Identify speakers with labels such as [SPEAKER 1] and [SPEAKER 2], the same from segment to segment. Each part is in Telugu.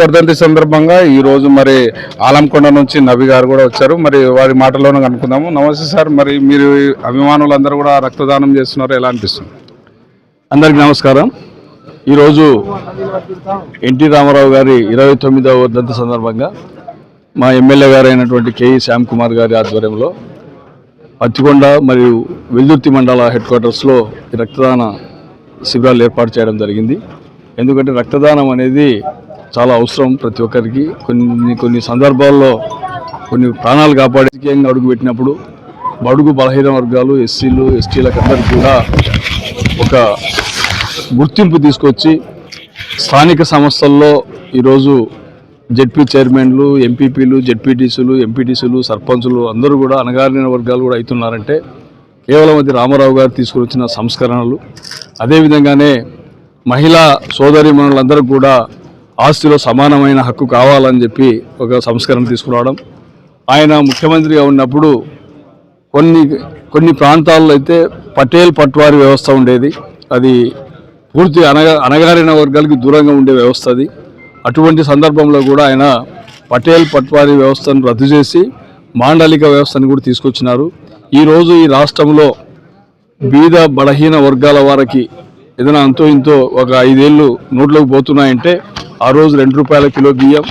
[SPEAKER 1] వర్ధంతి సందర్భంగా ఈ రోజు మరి ఆలంకొండ నుంచి నబి గారు కూడా వచ్చారు. మరి వారి మాటల్లోనే కనుక్కుందాము. నమస్తే సార్. మరి మీరు అభిమానులందరూ కూడా రక్తదానం చేస్తున్నారు? ఎలా అనిపిస్తుంది?
[SPEAKER 2] అందరికి నమస్కారం. ఈరోజు ఎన్టీ రామారావు గారి ఇరవై తొమ్మిదవ వర్ధంతి సందర్భంగా మా ఎమ్మెల్యే గారైనటువంటి అయినటువంటి కేఈ శ్యామ్ కుమార్ గారి ఆధ్వర్యంలో పత్తికొండ మరియు వెల్దుర్తి మండల హెడ్ క్వార్టర్స్లో ఈ రక్తదాన శిబిరాలు ఏర్పాటు చేయడం జరిగింది. ఎందుకంటే రక్తదానం అనేది చాలా అవసరం ప్రతి ఒక్కరికి. కొన్ని కొన్ని సందర్భాల్లో కొన్ని ప్రాణాలు కాపాడే రాజకీయంగా అడుగుపెట్టినప్పుడు బడుగు బలహీన వర్గాలు ఎస్సీలు ఎస్టీలకు అందరికీ కూడా ఒక గుర్తింపు తీసుకొచ్చి స్థానిక సంస్థల్లో ఈరోజు జెడ్పీ చైర్మన్లు ఎంపీపీలు జెడ్పీటీసీలు ఎంపీటీసీలు సర్పంచులు అందరూ కూడా అనగారిన వర్గాలు కూడా అవుతున్నారంటే కేవలం అది రామారావు గారు తీసుకుని వచ్చిన సంస్కరణలు. అదేవిధంగానే మహిళా సోదరి మనులందరూ కూడా ఆస్తిలో సమానమైన హక్కు కావాలని చెప్పి ఒక సంస్కరణ తీసుకురావడం. ఆయన ముఖ్యమంత్రిగా ఉన్నప్పుడు కొన్ని కొన్ని ప్రాంతాల్లో అయితే పటేల్ పట్వారి వ్యవస్థ ఉండేది. అది పూర్తి అనగ అనగారిన వర్గాలకి దూరంగా ఉండే వ్యవస్థ అది. అటువంటి సందర్భంలో కూడా ఆయన పటేల్ పట్వారి వ్యవస్థను రద్దు చేసి మాండలిక వ్యవస్థను కూడా తీసుకొచ్చినారు. ఈరోజు ఈ రాష్ట్రంలో బీద బలహీన వర్గాల వారికి ఏదైనా అంతో ఇంతో ఒక ఐదేళ్ళు నోట్లోకి పోతున్నాయంటే ఆ రోజు రెండు రూపాయల కిలో బియ్యం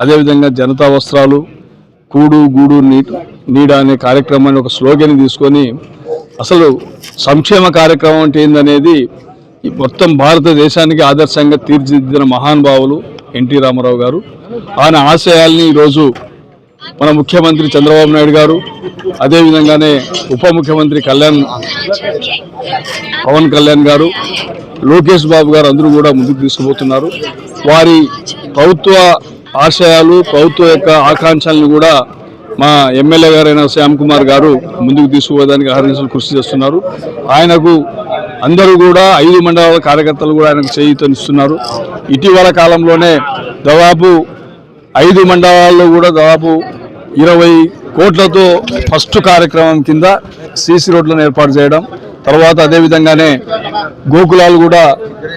[SPEAKER 2] అదేవిధంగా జనతా వస్త్రాలు కూడు గూడు నీట్ నీడ అనే కార్యక్రమాన్ని ఒక స్లోగన్ తీసుకొని అసలు సంక్షేమ కార్యక్రమం అంటే ఏందనేది ఈ మొత్తం భారతదేశానికి ఆదర్శంగా తీర్చిదిద్దిన మహానుభావులు ఎన్టీ రామారావు గారు. ఆయన ఆశయాల్ని ఈరోజు మన ముఖ్యమంత్రి చంద్రబాబు నాయుడు గారు అదేవిధంగానే ఉప ముఖ్యమంత్రి కళ్యాణ్ పవన్ కళ్యాణ్ గారు లోకేష్ బాబు గారు అందరూ కూడా ముందుకు తీసుకుపోతున్నారు. వారి ప్రభుత్వ ఆశయాలు ప్రభుత్వ యొక్క ఆకాంక్షలను కూడా మా ఎమ్మెల్యే గారైన శ్యామ్ కుమార్ గారు ముందుకు తీసుకుపోవడానికి అహర్నిశలు కృషి చేస్తున్నారు. ఆయనకు అందరూ కూడా ఐదు మండలాల కార్యకర్తలు కూడా ఆయనకు చేయూతనిస్తున్నారు. ఇటీవల కాలంలోనే దాదాపు ఐదు మండలాల్లో కూడా దాదాపు ఇరవై కోట్లతో ఫస్ట్ కార్యక్రమం కింద సీసీ రోడ్లను ఏర్పాటు చేయడం తర్వాత అదేవిధంగానే గోకులాలు కూడా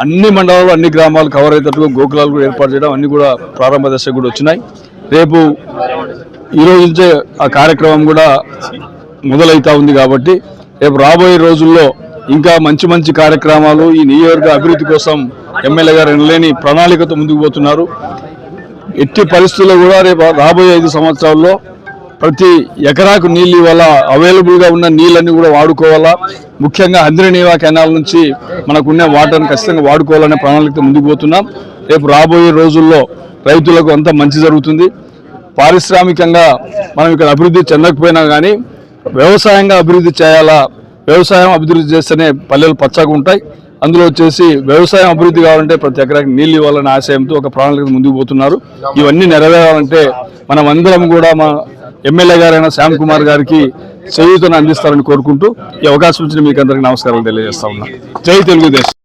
[SPEAKER 2] అన్ని మండలాలు అన్ని గ్రామాలు కవర్ అయ్యేటట్టుగా గోకులాలు కూడా ఏర్పాటు చేయడం అన్ని కూడా ప్రారంభ దశ కూడా వచ్చినాయి. రేపు ఈ నుంచే ఆ కార్యక్రమం కూడా మొదలవుతూ ఉంది కాబట్టి రేపు రాబోయే రోజుల్లో ఇంకా మంచి మంచి కార్యక్రమాలు ఈ నియోజకవర్గ అభివృద్ధి కోసం ఎమ్మెల్యే గారు ఎనలేని ప్రణాళికతో ముందుకు పోతున్నారు. ఎట్టి పరిస్థితుల్లో కూడా రేపు రాబోయే ఐదు సంవత్సరాల్లో ప్రతి ఎకరాకు నీళ్ళు ఇవాళ అవైలబుల్గా ఉన్న నీళ్ళన్నీ కూడా వాడుకోవాలా? ముఖ్యంగా హంద్రినీవా కెనాల్ నుంచి మనకున్న వాటర్ని ఖచ్చితంగా వాడుకోవాలనే ప్రణాళికతో ముందుకు పోతున్నాం. రేపు రాబోయే రోజుల్లో రైతులకు అంత మంచి జరుగుతుంది. పారిశ్రామికంగా మనం ఇక్కడ అభివృద్ధి చెందకపోయినా కానీ వ్యవసాయంగా అభివృద్ధి చేయాలా? వ్యవసాయం అభివృద్ధి చేస్తేనే పల్లెలు పచ్చగా ఉంటాయి. అందులో వచ్చేసి వ్యవసాయం అభివృద్ధి కావాలంటే ప్రతి ఎకరాకి నీళ్ళు ఇవ్వాలనే ఆశయంతో ఒక ప్రణాళిక ముందుకు పోతున్నారు. ఇవన్నీ నెరవేరాలంటే మనం అందరం కూడా మా ఎమ్మెల్యే గారైన శ్యామ్ కుమార్ గారికి చేయూతను అందిస్తారని కోరుకుంటూ ఈ అవకాశం ఇచ్చిన మీకు అందరికీ నమస్కారాలు తెలియజేస్తా ఉన్నా. జై తెలుగుదేశం.